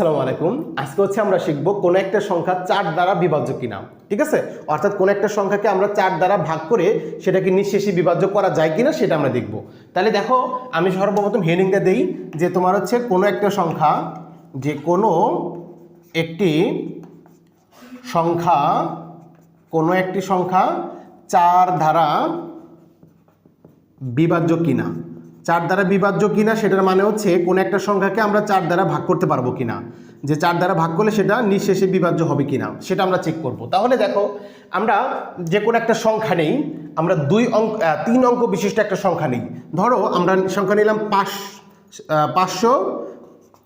আসসালামু আলাইকুম। আজকে হচ্ছে আমরা শিখব কোনো একটা সংখ্যা চার দ্বারা বিভাজ্য কিনা। ঠিক আছে? অর্থাৎ কোনো একটা সংখ্যাকে আমরা চার দ্বারা ভাগ করে সেটাকে নিঃশেষে বিভাজ্য করা যায় কিনা সেটা আমরা দেখব। তাহলে দেখো, আমি সর্বপ্রথম হেডিংটা দেই যে তোমার হচ্ছে কোনো একটা সংখ্যা যে কোনো একটি সংখ্যা, কোনো একটি সংখ্যা চার দ্বারা বিভাজ্য কিনা। চার দ্বারা বিভাজ্য কিনা সেটার মানে হচ্ছে কোন একটা সংখ্যাকে আমরা চার দ্বারা ভাগ করতে পারব কিনা। যে চার দ্বারা ভাগ করলে সেটা নিঃশেষে বিভাজ্য হবে কিনা, সেটা আমরা চেক করব। তাহলে দেখো, আমরা যে কোনো একটা সংখ্যা নেই, আমরা দুই অঙ্ক তিন অঙ্ক বিশিষ্ট একটা সংখ্যা নেই। ধরো, আমরা সংখ্যা নিলাম পাঁচ পাঁচশো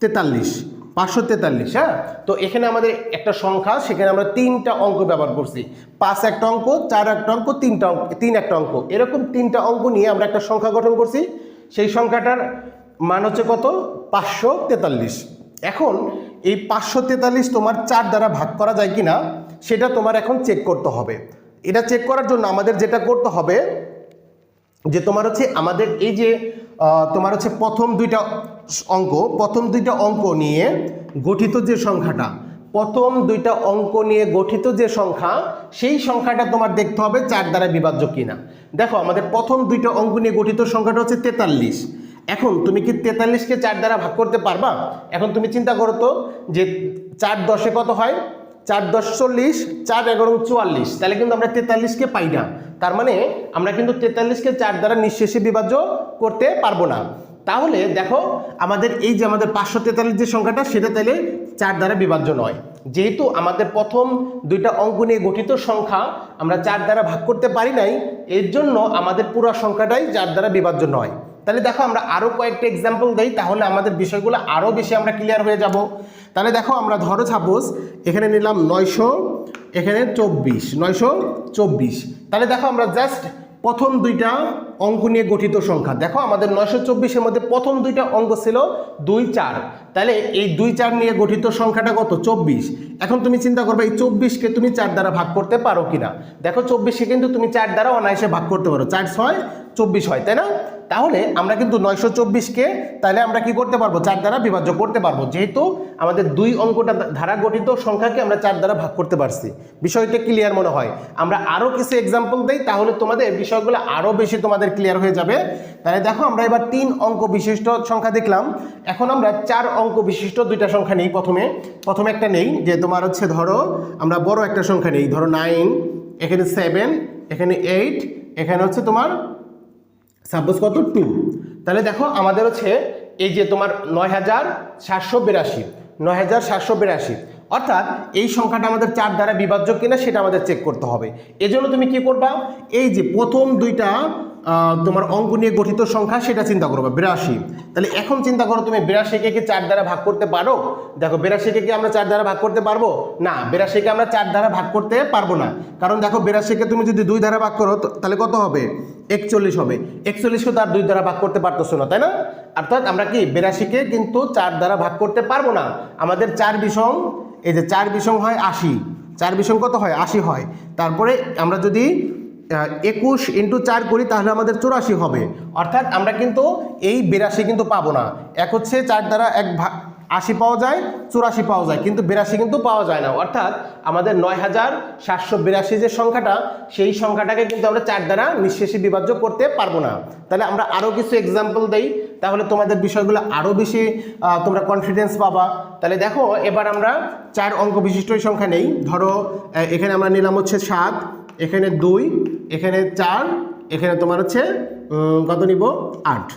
তেতাল্লিশ পাঁচশো তেতাল্লিশ হ্যাঁ? তো এখানে আমাদের একটা সংখ্যা, সেখানে আমরা তিনটা অঙ্ক ব্যবহার করছি। পাঁচ একটা অঙ্ক, চার একটা অঙ্ক, তিনটা অঙ্ক, তিন একটা অঙ্ক। এরকম তিনটা অঙ্ক নিয়ে আমরা একটা সংখ্যা গঠন করছি। সেই সংখ্যাটার মান হচ্ছে কত? পাঁচশো তেতাল্লিশ। এখন এই পাঁচশো তেতাল্লিশ তোমার চার দ্বারা ভাগ করা যায় কি না সেটা তোমার এখন চেক করতে হবে। এটা চেক করার জন্য আমাদের যেটা করতে হবে, যে তোমার হচ্ছে আমাদের এই যে তোমার হচ্ছে প্রথম দুইটা অঙ্ক, প্রথম দুইটা অঙ্ক নিয়ে গঠিত যে সংখ্যাটা প্রথম দুইটা অঙ্ক নিয়ে গঠিত যে সংখ্যা, সেই সংখ্যাটা তোমার দেখতে হবে চার দ্বারা বিভাজ্য কিনা। দেখো, আমাদের প্রথম দুইটা অঙ্ক নিয়ে গঠিত সংখ্যাটা হচ্ছে তেতাল্লিশ। এখন তুমি কি তেতাল্লিশকে চার দ্বারা ভাগ করতে পারবা? এখন তুমি চিন্তা করো তো যে চার দশে কত হয়? চার দশ চল্লিশ, চার এগারো চুয়াল্লিশ। তাহলে কিন্তু আমরা তেতাল্লিশকে পাই না। তার মানে আমরা কিন্তু তেতাল্লিশকে চার দ্বারা নিঃশেষে বিভাজ্য করতে পারব না। তাহলে দেখো, আমাদের এই যে আমাদের পাঁচশো তেতাল্লিশ যে সংখ্যাটা, সেটা তাহলে চার দ্বারা বিভাজ্য নয়। যেহেতু আমাদের প্রথম দুইটা অঙ্ক নিয়ে গঠিত সংখ্যা আমরা চার দ্বারা ভাগ করতে পারি নাই, এর জন্য আমাদের পুরো সংখ্যাটাই চার দ্বারা বিভাজ্য নয়। তাহলে দেখো আমরা আরও কয়েকটা এক্সাম্পল দিই, তাহলে আমাদের বিষয়গুলো আরও বেশি আমরা ক্লিয়ার হয়ে যাব। তাহলে দেখো আমরা ধরো সাপোজ এখানে নিলাম নয়শো, এখানে চব্বিশ, নয়শো চব্বিশ। তাহলে দেখো আমরা জাস্ট প্রথম দুইটা অঙ্ক নিয়ে গঠিত সংখ্যা। দেখো, আমাদের নয়শো চব্বিশের মধ্যে প্রথম দুইটা অঙ্ক ছিল দুই চার। তাহলে এই দুই চার নিয়ে গঠিত সংখ্যাটা কত? চব্বিশ। এখন তুমি চিন্তা করবে, এই চব্বিশকে তুমি চার দ্বারা ভাগ করতে পারো কিনা? দেখো, চব্বিশকে কিন্তু তুমি চার দ্বারা অনায়াসে ভাগ করতে পারো। চার ছয় চব্বিশ হয়, তাই না? তাহলে আমরা কিন্তু নয়শো চব্বিশকে তাহলে আমরা কি করতে পারব? চার দ্বারা বিভাজ্য করতে পারব। যেহেতু আমাদের দুই অঙ্কটা ধারা গঠিত, সংখ্যাকে আমরা চার দ্বারা ভাগ করতে পারছি। বিষয়টা ক্লিয়ার মনে হয়। আমরা আরও কিছু এক্সাম্পল দেই, তাহলে তোমাদের বিষয়গুলো আরও বেশি তোমাদের ক্লিয়ার হয়ে যাবে। তাহলে দেখো, আমরা এবার তিন অঙ্ক বিশিষ্ট সংখ্যা দেখলাম। এখন আমরা চার অঙ্ক বিশিষ্ট দুইটা সংখ্যা নেই প্রথমে। প্রথমে একটা নেই, যে তোমার হচ্ছে ধরো, আমরা বড় একটা সংখ্যা নেই। ধরো নাইন এখানে সেভেন এখানে এইট এখানে হচ্ছে তোমার সাপোজ কত? টু তাহলে দেখো আমাদের হচ্ছে এই যে তোমার নয় হাজার সাতশো বিরাশি, নয় হাজার সাতশো বিরাশি। অর্থাৎ এই সংখ্যাটা আমাদের চার দ্বারা বিভাজ্য কিনা সেটা আমাদের চেক করতে হবে। এজন্য তুমি কি করবা? এই যে প্রথম দুইটা তোমার অঙ্ক নিয়ে গঠিত সংখ্যা সেটা চিন্তা করবে, বিরাশি। তাহলে এখন চিন্তা করো তুমি বিরাশিকে কি চার দ্বারা ভাগ করতে পারো? দেখো বিরাশিকে কি আমরা চার দ্বারা ভাগ করতে পারব? না, বিরাশিকে আমরা চার দ্বারা ভাগ করতে পারব না। কারণ দেখো বিরাশিকে তুমি যদি দুই দ্বারা ভাগ করো তাহলে কত হবে? একচল্লিশ হবে। একচল্লিশকে তার দুই দ্বারা ভাগ করতে পারতেছো না, তাই না? অর্থাৎ আমরা কি বিরাশিকে কিন্তু চার দ্বারা ভাগ করতে পারব না। আমাদের চার বিষম, এই যে চার বিষম হয় আশি। চার বিষম কত হয়? আশি হয়। তারপরে আমরা যদি একুশ ইন্টু চার করি, তাহলে আমাদের চুরাশি হবে। অর্থাৎ আমরা কিন্তু এই বিরাশি কিন্তু পাবো না। এক হচ্ছে চার দ্বারা এক ভাগ আশি পাওয়া যায়, চুরাশি পাওয়া যায়, কিন্তু বিরাশি কিন্তু পাওয়া যায় না। অর্থাৎ আমাদের নয় হাজার সাতশো বিরাশি যে সংখ্যাটা, সেই সংখ্যাটাকে কিন্তু আমরা চার দ্বারা নিঃশেষে বিভাজ্য করতে পারব না। তাহলে আমরা আরও কিছু এক্সাম্পল দেই। তাহলে তোমাদের বিষয়গুলো আরও বেশি তোমরা কনফিডেন্স পাবা। তাহলে দেখো, এবার আমরা চার অঙ্ক বিশিষ্ট সংখ্যা নেই। ধরো এখানে আমরা নিলাম হচ্ছে সাত, এখানে দুই, এখানে চার, এখানে তোমার হচ্ছে কত নিব? আট।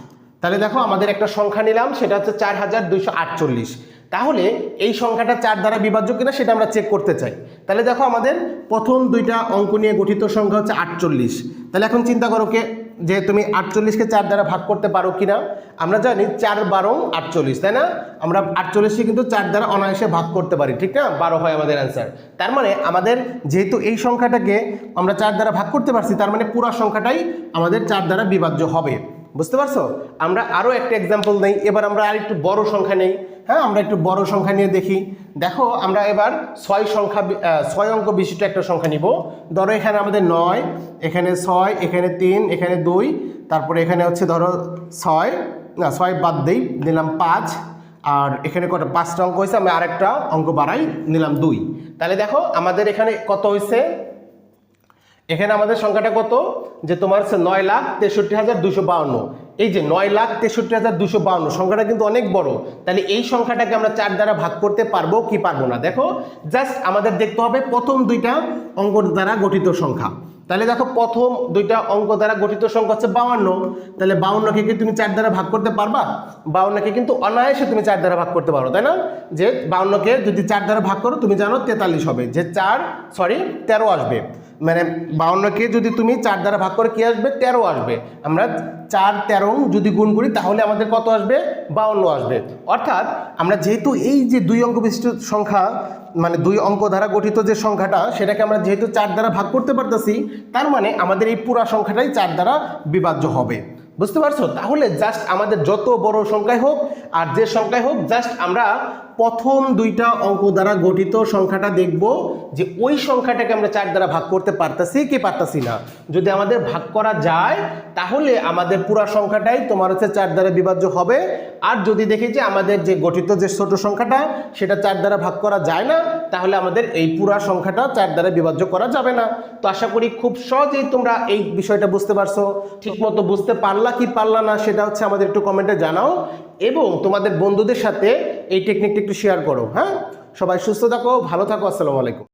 তাহলে দেখো আমাদের একটা সংখ্যা নিলাম, সেটা হচ্ছে চার হাজার দুইশো আটচল্লিশ। তাহলে এই সংখ্যাটা চার দ্বারা বিভাজ্য কিনা সেটা আমরা চেক করতে চাই। তাহলে দেখো আমাদের প্রথম দুইটা অঙ্ক নিয়ে গঠিত সংখ্যা হচ্ছে আটচল্লিশ। তাহলে এখন চিন্তা করো কে, যে তুমি আটচল্লিশকে চার দ্বারা ভাগ করতে পারো কিনা। আমরা জানি চার বারো আটচল্লিশ, তাই না? আমরা আটচল্লিশকে কিন্তু চার দ্বারা অনায়াসে ভাগ করতে পারি, ঠিক না? বারো হয় আমাদের অ্যান্সার তার মানে আমাদের যেহেতু এই সংখ্যাটাকে আমরা চার দ্বারা ভাগ করতে পারছি, তার মানে পুরো সংখ্যাটাই আমাদের চার দ্বারা বিভাজ্য হবে। বুঝতে পারছ? আমরা আরও একটা এক্সাম্পল নেই, এবার আমরা আর একটু বড় সংখ্যা নেই। হ্যাঁ আমরা একটু বড় সংখ্যা নিয়ে দেখি। দেখো, আমরা এবার ছয় সংখ্যা ছয় অঙ্ক বিশিষ্ট একটা সংখ্যা নিব। ধরো এখানে আমাদের নয়, এখানে ছয়, এখানে তিন, এখানে দুই, তারপরে এখানে হচ্ছে ধরো ছয়, না, ছয় বাদ দেই, নিলাম পাঁচ, আর এখানে কটা, পাঁচটা অঙ্ক হয়েছে আমি আরেকটা অঙ্ক বাড়াই, নিলাম দুই। তাহলে দেখো, আমাদের এখানে কত হয়েছে? এখানে আমাদের সংখ্যাটা কত? যে তোমার হচ্ছে নয় লাখ তেষট্টি হাজার দুশো বাউন্ন। এই যে নয় লাখ তেষট্টি হাজার দুশো বাউন্ন, সংখ্যাটা কিন্তু অনেক বড়। তাহলে এই সংখ্যাটাকে আমরা চার দ্বারা ভাগ করতে পারব, কি পারব না? দেখো জাস্ট আমাদের দেখতে হবে প্রথম দুইটা অঙ্ক দ্বারা গঠিত সংখ্যা। তাহলে দেখো, প্রথম দুইটা অঙ্ক দ্বারা গঠিত সংখ্যা হচ্ছে বাউান্ন তাহলে বাউন্নকে কি তুমি চার দ্বারা ভাগ করতে পারবা? বাউন্নকে কিন্তু অনায়াসে তুমি চার দ্বারা ভাগ করতে পারো, তাই না? যে বাউন্নকে যদি চার দ্বারা ভাগ করো, তুমি জানো তেতাল্লিশ হবে। যে চার সরি তেরো আসবে। মানে বাউন্নকে যদি তুমি চার দ্বারা ভাগ করে কি আসবে? তেরো আসবে। আমরা চার, তেরো যদি গুণ করি, তাহলে আমাদের কত আসবে? বাউন্ন আসবে। অর্থাৎ আমরা যেহেতু এই যে দুই অঙ্ক বিশিষ্ট সংখ্যা মানে দুই অঙ্ক দ্বারা গঠিত যে সংখ্যাটা, সেটাকে আমরা যেহেতু চার দ্বারা ভাগ করতে পারতেছি, তার মানে আমাদের এই পুরা সংখ্যাটাই চার দ্বারা বিভাজ্য হবে। বুঝতে পারছ? তাহলে জাস্ট আমাদের যত বড় সংখ্যায় হোক আর যে সংখ্যায় হোক জাস্ট আমরা প্রথম দুইটা অঙ্ক দ্বারা গঠিত সংখ্যাটা দেখব যে ওই সংখ্যাটাকে আমরা চার দ্বারা ভাগ করতে পারতেছি কি পারতাছি না। যদি আমাদের ভাগ করা যায়, তাহলে আমাদের পুরা সংখ্যাটাই তোমার হচ্ছে চার দ্বারা বিভাজ্য হবে। আর যদি দেখি যে আমাদের যে গঠিত যে ছোট সংখ্যাটা, সেটা চার দ্বারা ভাগ করা যায় না, তাহলে আমাদের এই পুরা সংখ্যাটা চার দ্বারা বিভাজ্য করা যাবে না। তো আশা করি খুব সহজেই তোমরা এই বিষয়টা বুঝতে পারছ। ঠিকমতো বুঝতে পারলা কি পারলা না, সেটা হচ্ছে আমাদের একটু কমেন্টে জানাও। এবং তোমাদের বন্ধুদের সাথে এই টেকনিকটা একটু শেয়ার করো হ্যাঁ? সবাই সুস্থ থাকো, ভালো থাকো, আসসালামু আলাইকুম।